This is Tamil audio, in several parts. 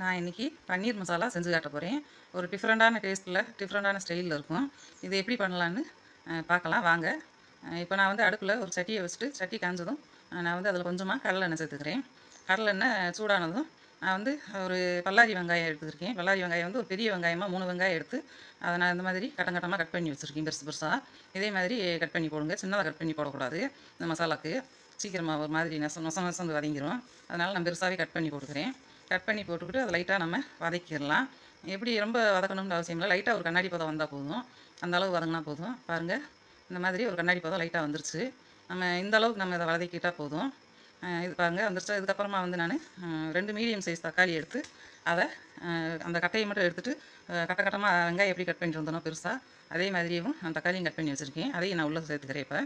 நான் இன்றைக்கி பன்னீர் மசாலா செஞ்சு காட்ட போகிறேன் ஒரு டிஃப்ரெண்ட்டான டேஸ்ட்டில் டிஃப்ரெண்ட்டான ஸ்டைலில் இருக்கும். இது எப்படி பண்ணலான்னு பார்க்கலாம். வாங்க. இப்போ நான் வந்து அடுப்பில் ஒரு சட்டியை வச்சுட்டு சட்டி காஞ்சதும் நான் வந்து அதில் கொஞ்சமாக கடலெண்ணெய் சேர்த்துக்கிறேன். கடலெண்ணெய் சூடானதும் நான் வந்து ஒரு பல்லாரி வெங்காயம் எடுத்துருக்கேன் பல்லாரி வெங்காயம் வந்து ஒரு பெரிய வெங்காயமாக மூணு வெங்காயம் எடுத்து அதை நான் இந்த மாதிரி கட்டம் கட்டமாக கட் பண்ணி வச்சுருக்கேன் பெருசு பெருசாக இதே மாதிரி கட் பண்ணி போடுங்க. சின்னதாக கட் பண்ணி போடக்கூடாது இந்த மசாலாக்கு. சீக்கிரமாக ஒரு மாதிரி நெச நொச வந்து வதங்கிரும். அதனால் நான் பெருசாகவே கட் பண்ணி கொடுக்குறேன் கட் பண்ணி போட்டுக்கிட்டு அதை லைட்டாக நம்ம வதக்கிடலாம். எப்படி ரொம்ப வதக்கணும்னு அவசியம் இல்லை. லைட்டாக ஒரு கண்ணாடி பதம் வந்தால் போதும். அந்த அளவு வதங்கினா போதும். பாருங்கள் இந்த மாதிரி ஒரு கண்ணாடி பதம் லைட்டாக வந்துருச்சு. நம்ம இந்த அளவுக்கு நம்ம இதை வதக்கிட்டால் போதும். இது பாருங்கள் வந்துருச்சு. இதுக்கப்புறமா வந்து நான் ரெண்டு மீடியம் சைஸ் தக்காளி எடுத்து அதை அந்த கட்டையை மட்டும் எடுத்துகிட்டு கட்ட கட்டமாக வெங்காயம் எப்படி கட் பண்ணிட்டு வந்தனோ பெருசாக அதே மாதிரியும் அந்த தக்காளியும் கட் பண்ணி வச்சுருக்கேன். அதையும் நான் உள்ளே சேர்த்துக்கிறேன் இப்போ.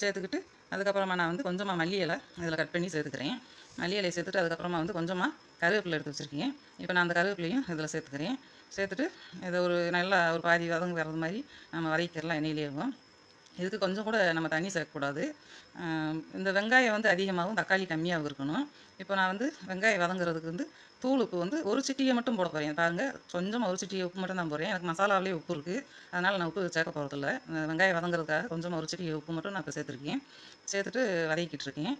சேர்த்துக்கிட்டு அதுக்கப்புறமா நான் வந்து கொஞ்சமாக மல்லி இலை இதில் கட் பண்ணி சேர்த்துக்கிறேன். மல்லி இலையை சேர்த்துட்டு அதுக்கப்புறமா வந்து கொஞ்சமாக கருவேப்பிலை எடுத்து வச்சுருக்கேன் இப்போ நான் அந்த கருவேப்பிலையும் இதில் சேர்த்துக்கிறேன். சேர்த்துட்டு இதை ஒரு நல்லா ஒரு பாதி வதங்க வர்றது மாதிரி நம்ம வதக்கிடலாம் எண்ணெயிலேயும் இதுக்கு கொஞ்சம் கூட நம்ம தண்ணி சேர்க்கக்கூடாது. இந்த வெங்காயம் வந்து அதிகமாகவும் தக்காளி கம்மியாகவும் இருக்கணும். இப்போ நான் வந்து வெங்காயம் வதங்குறதுக்கு வந்து தூள் உப்பு வந்து ஒரு சிட்டியை மட்டும் போட போகிறேன் பாருங்க கொஞ்சமாக ஒரு சிட்டியை உப்பு மட்டும் தான் போகிறேன் எனக்கு மசாலாவிலே உப்பு இருக்குது அதனால் நான் உப்பு சேர்க்க போகிறதில்ல வெங்காயம் வதங்குறதுக்காக கொஞ்சமாக ஒரு சிட்டியை உப்பு மட்டும் நான் இப்போ சேர்த்துருக்கேன். சேர்த்துட்டு வதக்கிட்டு இருக்கேன்.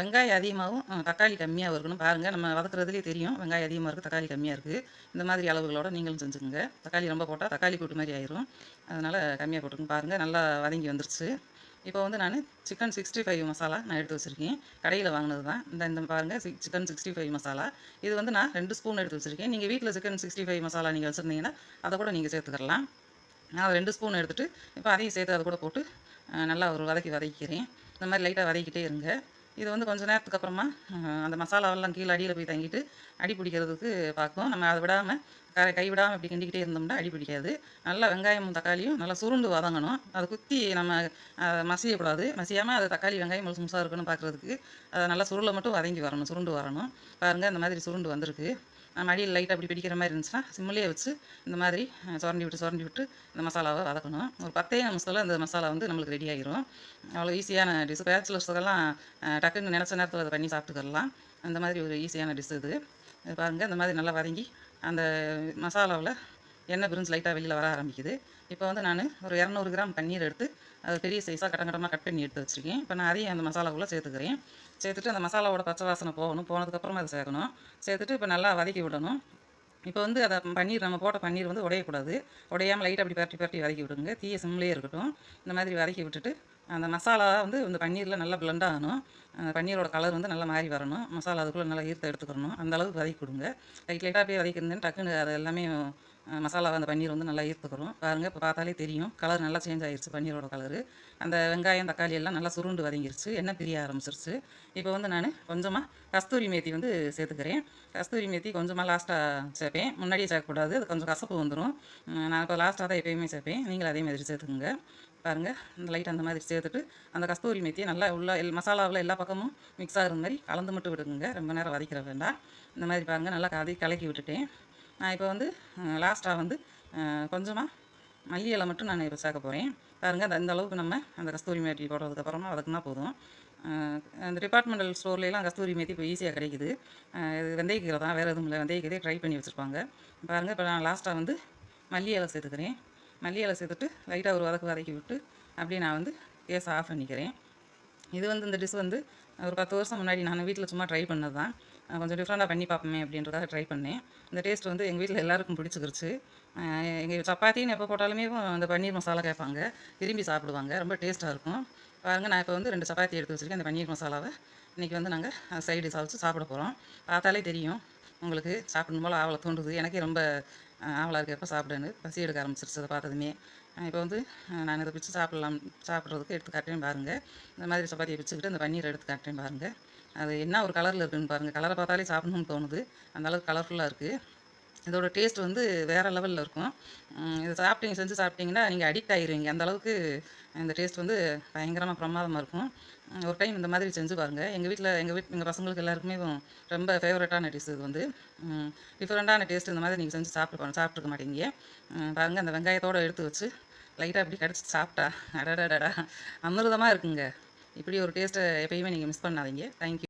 வெங்காயம் அதிகமாகவும் தக்காளி கம்மியாக இருக்கணும். பாருங்கள் நம்ம வதக்குறதுலேயே தெரியும். வெங்காயம் அதிகமாக இருக்குது தக்காளி கம்மியாக இருக்குது இந்த மாதிரி அளவுகளோட நீங்களும் செஞ்சுக்கோங்க. தக்காளி ரொம்ப போட்டால் தக்காளி கூட்டு மாதிரி ஆயிரும். அதனால் கம்மியாக போட்டுக்கோங்க. பாருங்கள் நல்லா வதங்கி வந்துருச்சு. இப்போ வந்து நான் சிக்கன் சிக்ஸ்டி ஃபைவ் மசாலா நான் எடுத்து வச்சுருக்கேன். கடையில் வாங்கினது தான் இந்த இந்த பாருங்கள் chick chicken sixty five masala. இது வந்து நான் ரெண்டு ஸ்பூன் எடுத்து வச்சுருக்கேன். நீங்கள் வீட்டில் சிக்கன் சிக்ஸ்டி ஃபைவ் மசாலா நீங்கள் வச்சுருந்தீங்கன்னா அதை கூட நீங்கள் சேர்த்துக்கலாம். நான் ரெண்டு ஸ்பூன் எடுத்துகிட்டு இப்போ அதையும் சேர்த்து அதை கூட போட்டு நல்லா ஒரு வதக்கி வதக்கிக்கிறேன் இந்த மாதிரி லைட்டாக வதக்கிட்டே இருங்க. இது வந்து கொஞ்ச நேரத்துக்கு அப்புறமா அந்த மசாலாவெல்லாம் கீழே அடியில் போய் தங்கிட்டு அடி பிடிக்கிறதுக்கு பார்க்கும். நம்ம அதை விடாமல் கரை கை விடாமல் இப்படி கிண்டிக்கிட்டே இருந்தோம்னா அடி பிடிக்காது. நல்லா வெங்காயமும் தக்காளியும் நல்லா சுருண்டு வதங்கணும். அதை குத்தி நம்ம மசியக்கூடாது. மசியாமல் அது தக்காளி வெங்காயம் முழுசு முழுசாக இருக்கணும் பார்க்குறதுக்கு அதை நல்லா சுருளை மட்டும் வதங்கி வரணும் சுருண்டு வரணும். பாருங்கள் இந்த மாதிரி சுருண்டு வந்திருக்கு. மடியில் லைட்டாக அப்படி பிடிக்கிற மாதிரி இருந்துச்சுன்னா சிம்மிலே வச்சு இந்த மாதிரி சுரண்டி விட்டு சுரண்டி விட்டு இந்த மசாலாவை வதக்கணும். ஒரு பத்தே நிமிஷத்தில் அந்த மசாலா வந்து நம்மளுக்கு ரெடி ஆகிரும் அவ்வளோ ஈஸியான டிஷ் பேச்சுலர்ஸுக்கெல்லாம் டக்குன்னு நினச்ச நேரத்தில் அதை பண்ணி சாப்பிட்டுக்கலாம். அந்த மாதிரி ஒரு ஈஸியான டிஷ் இது. இது பாருங்கள் இந்த மாதிரி நல்லா வதங்கி அந்த மசாலாவில் எண்ணெய் பிரிஞ்சு லைட்டாக வெளியில் வர ஆரம்பிக்குது. இப்போ வந்து நான் ஒரு இரநூறு கிராம் பன்னீர் எடுத்து அது பெரிய சைஸாக கட்டங்கட்டமாக கட் பண்ணி எடுத்து வச்சுருக்கேன். இப்போ நான் அதையும் அந்த மசாலாக்குள்ளே சேர்த்துக்கிறேன். சேர்த்துட்டு அந்த மசாலாவோட பச்சை வாசனை போகணும். போனதுக்கப்புறமா அதை சேர்க்கணும். சேர்த்துட்டு இப்போ நல்லா வதக்கி விடணும். இப்போ வந்து அதை பன்னீர் நம்ம போட்ட பன்னீர் வந்து உடையக்கூடாது. உடையாமல் லைட்டாக அப்படி பரட்டி பரட்டி வதக்கி விடுங்க. தீய சிம்லேயே இருக்கட்டும். இந்த மாதிரி வதக்கி விட்டுட்டு அந்த மசாலா வந்து இந்த பன்னீரில் நல்லா பிளெண்ட் ஆகணும். அந்த பன்னீரோட கலர் வந்து நல்லா மாறி வரணும். மசாலா அதுக்குள்ளே நல்லா ஈர்த்து எடுத்துக்கணும் அந்த அளவுக்கு வதக்கி கொடுங்க. லைட் லைட்டாக அப்படியே வதக்கிருந்தேன் டக்குன்னு அது எல்லாமே மசாலா அந்த பன்னீர் வந்து நல்லா ஈர்த்துக்கிறோம் பாருங்கள் இப்போ பார்த்தாலே தெரியும். கலர் நல்லா சேஞ்ச் ஆகிருச்சு பன்னீரோட கலரு அந்த வெங்காயம் தக்காளி எல்லாம் நல்லா சுருண்டு வதங்கிருச்சு. எண்ணெய் பிரிய ஆரம்பிச்சிருச்சு. இப்போ வந்து நான் கொஞ்சமாக கஸ்தூரி மேத்தி வந்து சேர்த்துக்கிறேன். கஸ்தூரி மேத்தி கொஞ்சமாக லாஸ்ட்டாக சேர்ப்பேன். முன்னாடியே சேர்க்கக்கூடாது. அது கொஞ்சம் கசப்பு வந்துடும் நான் இப்போ லாஸ்ட்டாக தான் எப்பயுமே சேர்ப்பேன். நீங்களும் அதே மாதிரி சேர்த்துக்குங்க. பாருங்கள் இந்த லைட் அந்த மாதிரி சேர்த்துட்டு அந்த கஸ்தூரி மேத்தியை நல்லா உள்ள எல் மசாலாவில் எல்லா பக்கமும் மிக்ஸ் ஆகுற மாதிரி கலந்து மட்டும் விடுங்க. ரொம்ப நேரம் வதக்கிற வேண்டாம். இந்த மாதிரி பாருங்கள் நல்லா கதை கலக்கி விட்டுட்டேன். நான் இப்போ வந்து லாஸ்ட்டாக வந்து கொஞ்சமாக மல்லி இலை மட்டும் நான் இப்போ சேர்க்க போகிறேன் பாருங்கள் அந்த அளவுக்கு நம்ம அந்த கஸ்தூரி மேத்தி போடுறதுக்கப்புறமா வதக்குனா போதும். அந்த டிபார்ட்மெண்டல் ஸ்டோர்லாம் கஸ்தூரி மேத்தி இப்போ ஈஸியாக கிடைக்குது. இது வெந்தயக்கீரை தான் வேறு எதுவும் இல்லை. வெந்தயக்கீரையே ட்ரை பண்ணி வச்சுருப்பாங்க. பாருங்கள் இப்போ நான் லாஸ்ட்டாக வந்து மல்லி இலை சேர்த்துக்கிறேன். மல்லி இலை சேர்த்துட்டு லைட்டாக ஒரு வதக்கு வதக்கி விட்டு அப்படியே நான் வந்து கேஸை ஆஃப் பண்ணிக்கிறேன். இது வந்து இந்த டிஷ் வந்து ஒரு பத்து வருஷம் முன்னாடி நான் வீட்டில் சும்மா ட்ரை பண்ணது தான். கொஞ்சம் டிஃப்ரெண்ட்டாக பண்ணி பார்ப்போமே அப்படின்றதாக ட்ரை பண்ணேன். இந்த டேஸ்ட் வந்து எங்கள் வீட்டில் எல்லாருக்கும் பிடிச்சிக்கிருச்சு. எங்கள் சப்பாத்தின்னு எப்போ போட்டாலுமே அந்த பன்னீர் மசாலா கேட்பாங்க. விரும்பி சாப்பிடுவாங்க. ரொம்ப டேஸ்ட்டாக இருக்கும். பாருங்கள் நான் இப்போ வந்து ரெண்டு சப்பாத்தி எடுத்து வச்சுருக்கேன். அந்த பன்னீர் மசாலாவை இன்றைக்கி வந்து நாங்கள் சைடு டிஷ் சாப்பிட போகிறோம் பார்த்தாலே தெரியும் உங்களுக்கு. சாப்பிடணும் போல் ஆவலை தோன்றுது. எனக்கே ரொம்ப ஆவலாக இருக்குது எப்போ சாப்பிடுன்னு பசி எடுக்க ஆரம்பிச்சிருச்சு அதை பார்த்ததுமே. இப்போ வந்து நான் இதை பிச்சு சாப்பிடலாம். சாப்பிட்றதுக்கு எடுத்து காட்டுறேன் பாருங்கள் இந்த மாதிரி சப்பாத்தியை பிச்சுக்கிட்டு இந்த பன்னீர் எடுத்து காட்டுறேன் பாருங்கள் அது என்ன ஒரு கலரில் இருக்குதுன்னு பாருங்கள் கலரை பார்த்தாலே சாப்பிடணும்னு தோணுது. அந்தளவுக்கு கலர்ஃபுல்லாக இருக்குது இதோட டேஸ்ட் வந்து வேறு லெவலில் இருக்கும். இதை சாப்பிட்டீங்க செஞ்சு சாப்பிட்டீங்கன்னா நீங்கள் அடிக்ட் ஆகிருவீங்க அந்தளவுக்கு இந்த டேஸ்ட் வந்து பயங்கரமாக பிரமாதமாக இருக்கும். ஒரு டைம் இந்த மாதிரி செஞ்சு பாருங்கள் எங்கள் வீட்டில் எங்கள் வீட் எங்கள் பசங்களுக்கு எல்லாருக்குமே ரொம்ப ஃபேவரட்டான டிஷ் இது வந்து. டிஃப்ரெண்ட்டான டேஸ்ட் இந்த மாதிரி நீங்கள் செஞ்சு சாப்பிட்டு சாப்பிட்ருக்க மாட்டீங்க. பாருங்கள் அந்த வெங்காயத்தோடு எடுத்து வச்சு லைட்டாக அப்படி கடிச்சு சாப்பிட்டா அடடடடா அமிர்தமாக இருக்குங்க. இப்படி ஒரு டேஸ்ட்டை எப்பயுமே நீங்கள் மிஸ் பண்ணாதீங்க. தேங்க்யூ